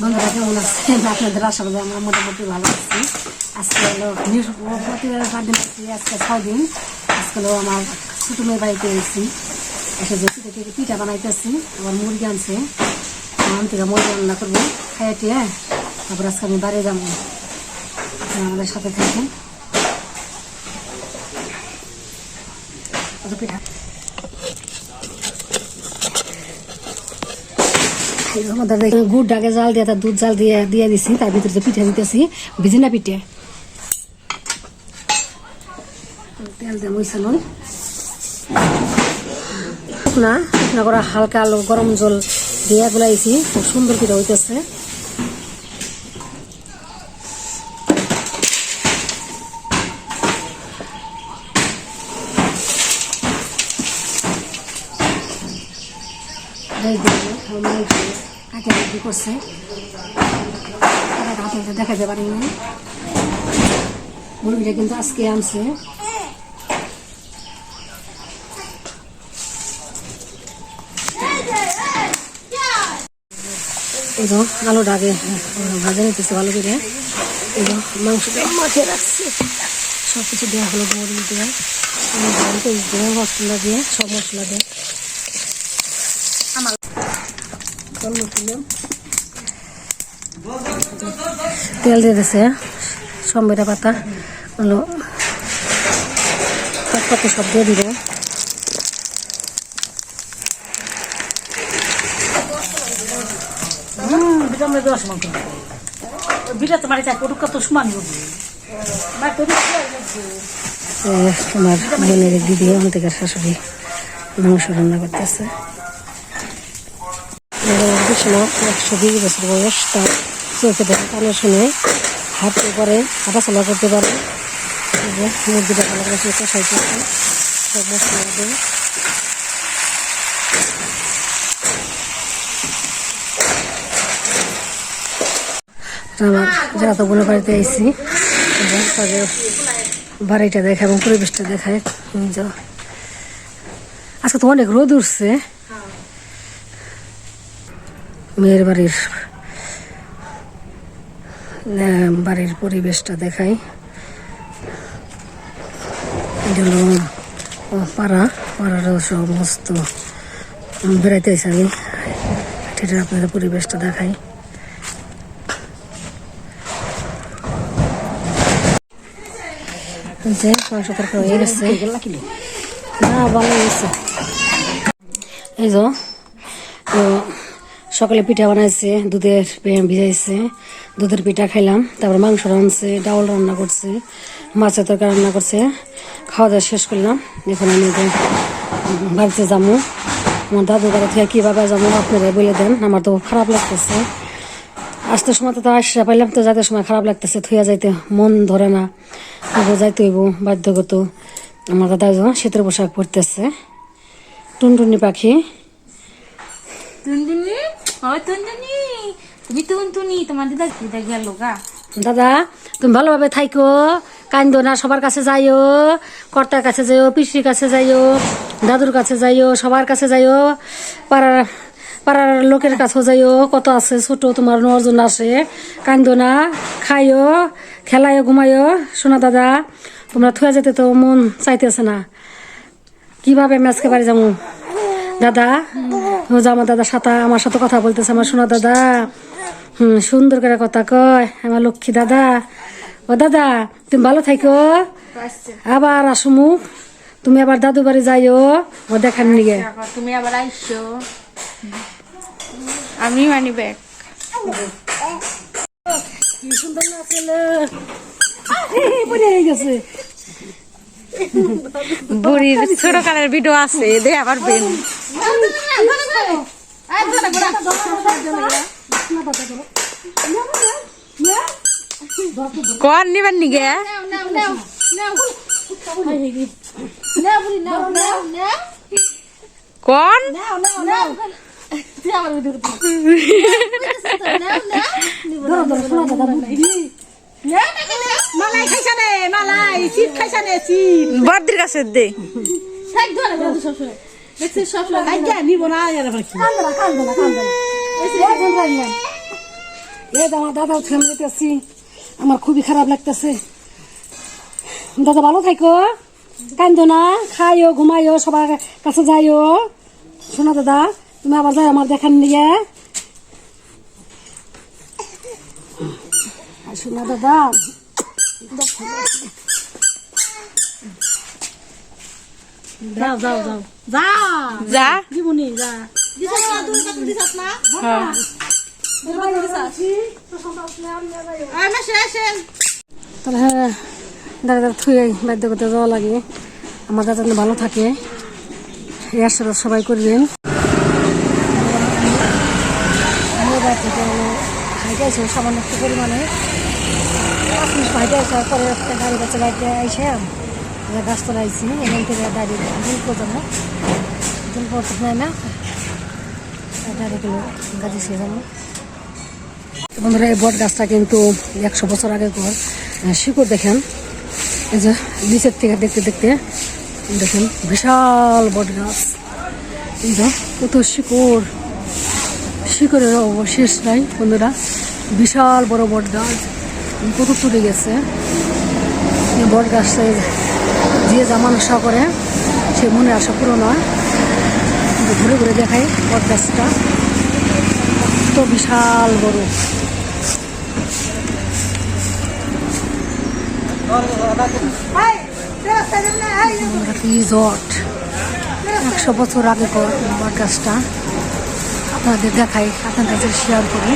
বন্ধুরা কেমন আছেন? আপনাদের আশাবাদে আমরা মোটামুটি ভালো আছি। আজকে হলো প্রতিবার পাঁচ দিন আছি আজকে ছয় দিন। আজকে হলো আমার ছোটো মেয়ের বাড়িতে এসেছি। এসে যে পিঠে থেকে পিঠা বানাইতেছি আবার মুরগি আনছে। আমার থেকে মুরগি রান্না করব খাইয়ে টিয়ে তারপর আজকে আমি বাড়ি যাব। আমাদের সাথে পিঠা? আমাদের গুড় ডাকে জাল দিয়ে, তার দুধ জাল দিয়ে দিয়ে দিছি, তার ভিতরে পিঠা দিতেছি, ভিজি না পিঠে। তেল দিয়ে মইসা নই না না করা হালকা আলু গরম জল দিয়ে গুলাইছি, খুব সুন্দর পিঠা হইতেছে এই দেখো, আমার মেয়ে দেখাতে পারি মুরগিটা কিন্তু আজকে আনছে। এই তো আলুটা নিতেছে ভালো করে। মাংসটা মাখিয়ে রাখছে। দেওয়া হলো দিয়ে। পেঁয়াজ দিয়ে সব মশলা দিয়ে। দিলাম তেল দিয়ে দিছে সম্বেরা পাতা হলো তেজপাতা সব দিয়ে দিব। দশ বিটা তোমার চাই সমান মা তো এ, আমার বোনের দিদি আমাদের শাশুড়ি মাংস রান্না করতেছে। বিষ্ণু একশো বিশ বছর বয়স, তার চোখে দেখে কানে শুনে, হাঁটতে পারে, হাঁটাচলা করতে পারে। মুরগিটা ভালো করে সব মশলা আমার যারা তো বোনের বাড়িতে আইসি তাদের বাড়িটা দেখায় এবং পরিবেশটা দেখায়। আজকে তো অনেক রোদ উঠছে। মেয়ের বাড়ির বাড়ির পরিবেশটা দেখাই। হলো পাড়া। পাড়ার সমস্ত বেড়াইতে আমি সেটা আপনাদের পরিবেশটা দেখাই। এই যে সকালে পিঠা বানাইছে, দুধের ভিজাইছে, দুধের পিঠা খাইলাম, তারপর মাংস রানছে ডাউল রান্না করছে, মাছের তরকারি রান্না করছে, খাওয়া দাওয়া শেষ করলাম। এখন আমি বাড়িতে যাব, আমার দাদু বাড়ি থেকে কীভাবে যাব আপনারা বলে দেন, আমার তো খারাপ লাগতেছে। আসতে সময় তো তো আসা পাইলাম, তো যাতে সময় খারাপ লাগতেছে থুয়া যাইতে মন ধরে না। তবু যাইতে হইব বাধ্যগত। আমার দাদা শীতের পোশাক পরতেছে। টুনটুনি পাখি। টুনটুনি? দিদা তুমি ভালোভাবে থাইকো, কান্দো না, সবার কাছে যাইও, কর্তার কাছে যাইও, পিসির কাছে যাইও, দাদুর কাছে যাইও, সবার কাছে যাইও, পাড়ার পাড়ার লোকের কাছেও যাইও, কত আছে ছোট, তোমার নজন আসে, কান্দো না, খাইও, খেলাইও, ঘুমাইও। শোনা দাদা, তোমরা থুয়া যেতে তো মন চাইতেছে না। কীভাবে আমি আজকে বাড়ি যাব? দাদা? ও আমার দাদা সাথে আমার সাথে কথা বলতেছে আমার শোনা দাদা। হুম সুন্দর করে কথা কয় আমার লক্ষ্মী দাদা। ও দাদা তুমি ভালো থাকো। আবার আসমু। তুমি আবার দাদু বাড়ি যাইও ও দেখার নিগে। তুমি আবার আইসো। আমি মানি ব্যাগ। কি সুন্দর না ছেলে। পড়ে গেছে। বুড়ির ছোট কালের ভিডিও আছে দে আবার বেন কন নিবেন নিগে কন ধরো ধরো শোনা দাদা বুদ্ধি মালাই খাইছানে মালাই শীত খাইছানে শীত বর্দির কাছে দে। দেখছিস সব সময় নিব না আর আবার কি এই আমার দাদা দিতেছি আমার খুবই খারাপ লাগতেছে। দাদা ভালো থাকো। কান্দো না খাইও ঘুমাইও সবার কাছে যাইও। শোনা দাদা তুমি আবার যাই আমার দেখান নিয়ে। শোনা দাদা যাও যাও যাও। যা। যা। জীবনী যা। তাহলে হ্যাঁ দাদা দাদা থুয়ে বাধ্য করতে যাওয়া লাগে। আমার দাদা যেন ভালো থাকে। এই আশীর্বাদ সবাই করবেন। সামান্য একটু পরিমাণে। পাঁচ মিনিট পরে একটা গাড়ি কাছে গাড়িতে আইসে। গাছতলা আইছি এখান থেকে দাঁড়িয়ে দুল পর্যন্ত নেয় না। বন্ধুরা, এই বট গাছটা কিন্তু একশো বছর আগে কর শিকড় দেখেন। এই যে নিচের থেকে দেখতে দেখতে দেখেন, বিশাল বট গাছ। এই কত শিকড়। শিকড়ের অবশেষ নাই বন্ধুরা। বিশাল বড় বট গাছ। কত তুলে গেছে। বট গাছটা যে জামান আশা করে সে মনে আশা পূরণ হয়। ঘুরে ঘুরে দেখায় বট গাছটা তো বিশাল বড় রিসর্ট একশো বছর আগে বট গাছটা আপনাদের দেখাই আপনার কাছে শেয়ার করি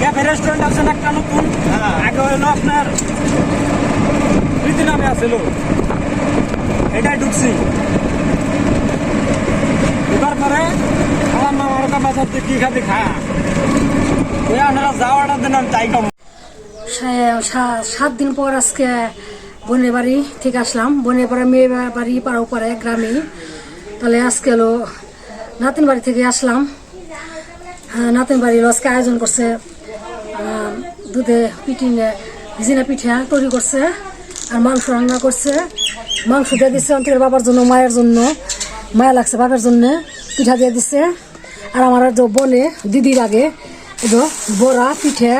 ক্যাফে রেস্টুরেন্ট আছে না একটা নতুন আগে হলো আপনার প্রীতি নামে আছিল এটাই ঢুকছি ঢুকার পরে আমার থেকে কি খাবি খা। আমি তাই সাত দিন পর আজকে বোনের বাড়ি থেকে আসলাম। বোনের পাড়া মেয়ে বাড়ি পাড়া পাড়ায় গ্রামে তাহলে আজকে হলো নাতিন বাড়ি থেকে আসলাম। হ্যাঁ, নাতিন বাড়ি আজকে আয়োজন করছে দুধে পিঠিনে ভিজিনা পিঠা তৈরি করছে আর মাংস রান্না করছে। মাংস দিয়ে দিচ্ছে অন্তরের বাবার জন্য মায়ের জন্য। মায়া লাগছে বাবার জন্য পিঠা দিয়ে দিচ্ছে। আর আমার যে বনে দিদি লাগে এই যে বড়া পিঠে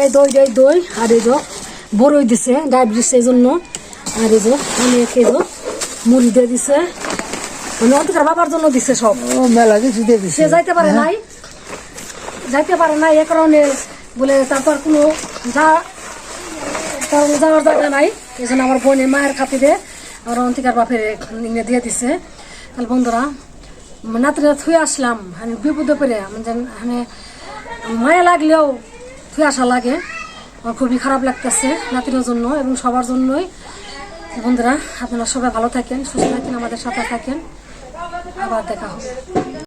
এই দই দই দই আর এই যে বড়ই দিছে ডায়াবেটিস এই জন্য। আর এই যে অনেক এই যে মুড়ি দিয়ে দিছে। মানে অন্তরের বাবার জন্য দিছে সব। মেলা কিছু দিয়ে দিছে। সে যাইতে পারে নাই। যাইতে পারে নাই এ কারণে বলে তারপর কোনো যা কারণ যাওয়ার জায়গা নাই। এই জন্য আমার বোনের মায়ের খাতিরে আমার অন্তিকার বাপের দিয়ে দিছে। তাহলে বন্ধুরা নাতিরা থুয়ে আসলাম, আমি বিপদ পেরে মানে মায়া লাগলেও থুয়ে আসা লাগে। আমার খুবই খারাপ লাগতেছে নাতির জন্য এবং সবার জন্যই। বন্ধুরা, আপনারা সবাই ভালো থাকেন, সুস্থ থাকেন, আমাদের সাথে থাকেন। আবার দেখা হবে।